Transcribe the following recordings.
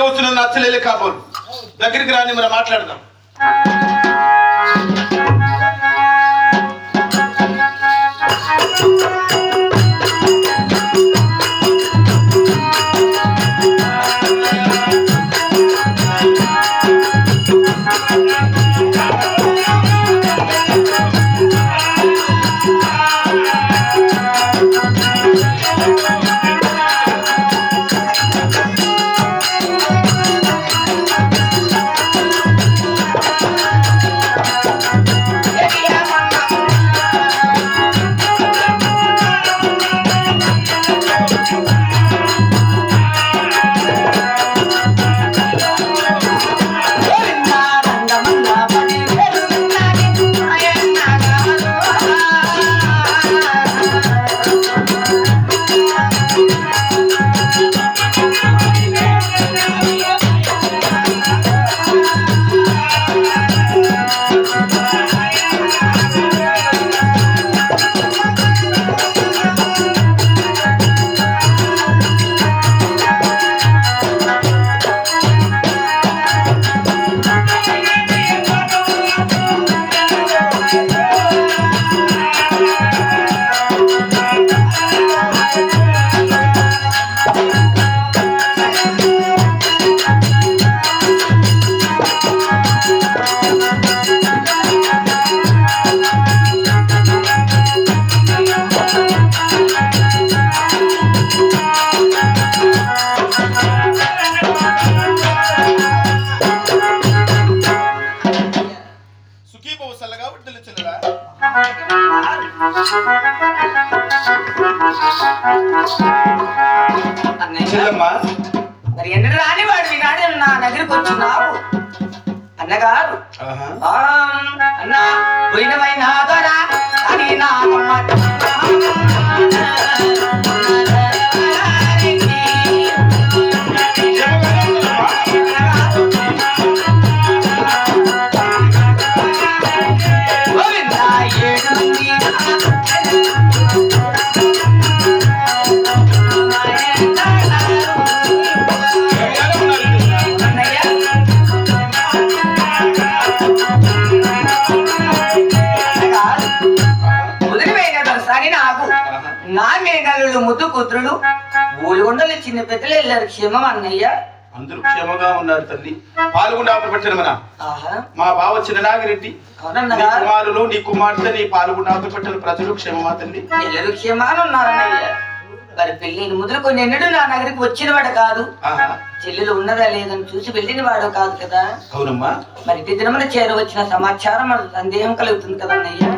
అద్దాల ఎడ నచ్చలేదు కాబోలు. దగ్గరికి రాని మనం మాట్లాడదాం. చెల్లమ్మ మరి ఎన్నడు రాని వాడు ఈనాడు నా దగ్గరికి వచ్చినావు. అన్నగారు అన్న పోయినవైనా దొరా అని నా ముద్దు కూతురుడు. ఊలుగుండలు చిన్న పెద్దలు వెళ్ళారు క్షేమం అన్నయ్య. అందరూ క్షేమంగా ఉన్నారు తల్లి. పాల్గొండ మన. ఆహా. మా బావ చిన్ననాగిరెడ్డి నీ కుమారులు నీ కుమార్తె నీ పాల్గొండ పెట్టిన ప్రజలు క్షేమమా తల్లి? ఎల్లరు క్షేమాలు ఉన్నారన్నయ్య మరి పెళ్ళిని ముదురుకొని ఎన్నడూ నా నగరికి వచ్చినవాడు కాదు. చెల్లెలు ఉన్నదా లేదని చూసి వెళ్ళిన వాడు కాదు కదా. అవునమ్మా. మరి ఇటు దినమున చేర వచ్చిన సమాచారం మనకు సందేహం కలుగుతుంది కదన్నయ్య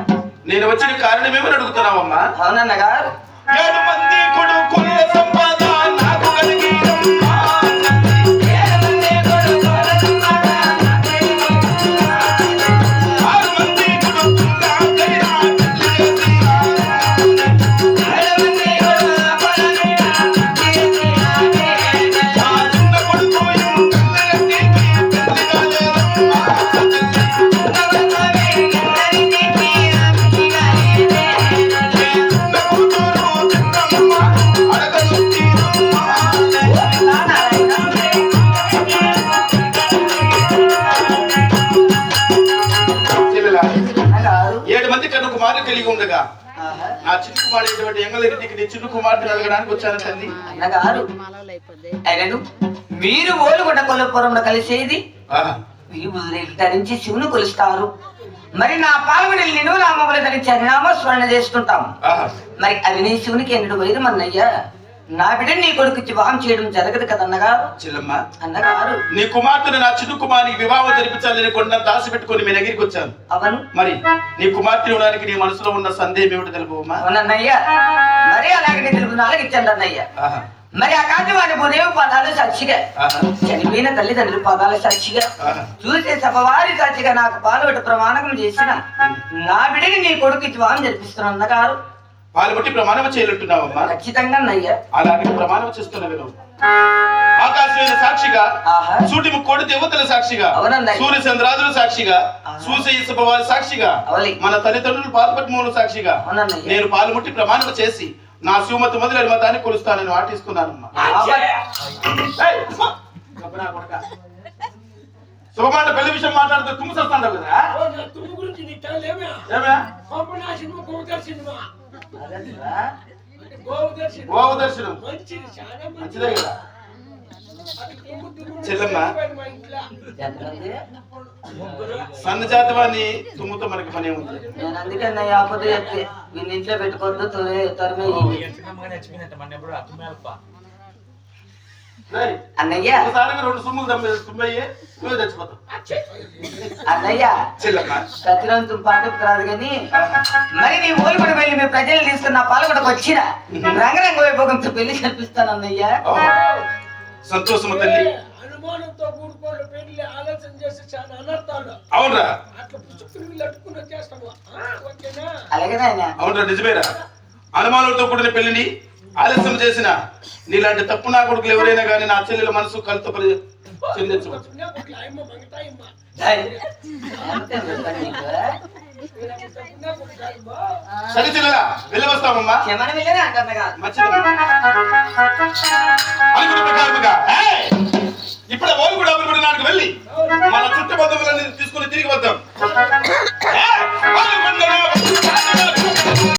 నేను వచ్చిన కారణమేమని అడుగుతున్నావమ్మా? అవునన్నగా நடுமந்தி கொடுக்குள்ள కుమారులు కలిగి ఉండగా. నా చిన్న కుమారుడు ఎంగళరెడ్డికి నీ చిన్న కుమార్తెను అడగడానికి వచ్చాను తల్లి అన్నగారు అయినను మీరు ఓలుగొండ కొల్లపురంలో కలిసేది? ధరించి శివుని కొలుస్తారు. మరి నా పాల్గొని నేను నామములు ధరించి హరినామస్మరణ చేసుకుంటాం ఆహా. మరి అవి నీ శివునికి ఎన్నడు వైరం అన్నయ్యా నా బిడ్డ నీ కొడుకు వివాహం చేయడం జరగదు కదన్నగారు చెల్లమ్మ. అన్నగారు. నీ కుమార్తెను నా చిన్న కుమారికి వివాహం జరిపించాలని కొండ దాసి పెట్టుకొని మీ దగ్గరికి వచ్చాను. అవను. మరి నీ కుమార్తె ఇవ్వడానికి నీ మనసులో ఉన్న సందేహం ఏమిటి తెలుపమ్మా అవునన్నయ్య. మరి అలాగే తెలుగు నాలుగు ఇచ్చండి అన్నయ్య. మరి అకాంతవాణి భూదేవి పదాలు సాక్షిగా. చనిపోయిన తల్లిదండ్రుల పదాల సాక్షిగా. చూసే సభవారి సాక్షిగా నాకు పాల్గొట్టు ప్రమాణకం చేసిన నా బిడ్డని నీ కొడుకు వివాహం జరిపిస్తున్నా అన్నగారు. పాలు బట్టి ప్రమాణం చేయలుంటున్నావమ్మా ఖచ్చితంగా అలాగే ప్రమాణం చేస్తున్న విను. ఆకాశమైన సాక్షిగా సూటి ముక్కోడి దేవతల సాక్షిగా. సూర్య చంద్రాదుల సాక్షిగా ఆహా. సూస ఇసుక వారి సాక్షిగా మన తల్లిదండ్రులు పాల్పట్మూల సాక్షిగా నేను పాలుముట్టి ప్రమాణం చేసి నా శివమతి మొదలైన మతాన్ని కొలుస్తానని ఏయ్, అమ్మా. శుభమాట పెళ్ళి విషయం మాట్లాడితే తుమ్ము వస్తాడు కదా? తుమ్ము గురించి నీకు తెలియదేమే? ఏమే? పంపనా సినిమా గోవుదర్ సినిమా. అదేంటిరా? అంటే గోవుదర్ సినిమా. గోవు దర్శనం మంచిది చాలా మంచిదే. మంచిది కదా? చెల్లెమ్మ. సన్నజాతి వాడిని తుమ్ముతో మనకి పని ఉంది నేను అందుకే నా యాపదు చెప్పి వీళ్ళ ఇంట్లో పెట్టుకోవద్దు తొరే తరమే అన్నయ్య. రెండు సుమ్ములు తమ్మి తుమ్మయ్యి నువ్వే చచ్చిపోతావు అచ్చే. అన్నయ్య. చెల్లమ్మ. ప్రతిరోజు పాటకు రాదు కానీ మరి నీ ఓలిపడి వెళ్ళి మీ ప్రజలు తీసుకున్న పాల్గొనకు వచ్చిన రంగరంగ వైభోగంతో పెళ్ళి కల్పిస్తాను అన్నయ్య. సంతోషము తల్లి. అనుమానంతో కూడుకోళ్ళు పెళ్ళి ఆలోచన చేసి చాలా అనర్థాలు. అవునరా. అట్లా వచ్చేస్తాము ఓకేనా? అలాగే నాయన. అవునరా నిజమేరా. అనుమానాలతో కూడిన పెళ్ళిని ఆలస్యం చేసిన నీలాంటి తప్పు నా కొడుకులు ఎవరైనా కానీ నా చెల్లెల మనసు కలుతో చెందించవచ్చు. సరే చెల్లెలా వెళ్ళి వస్తామమ్మా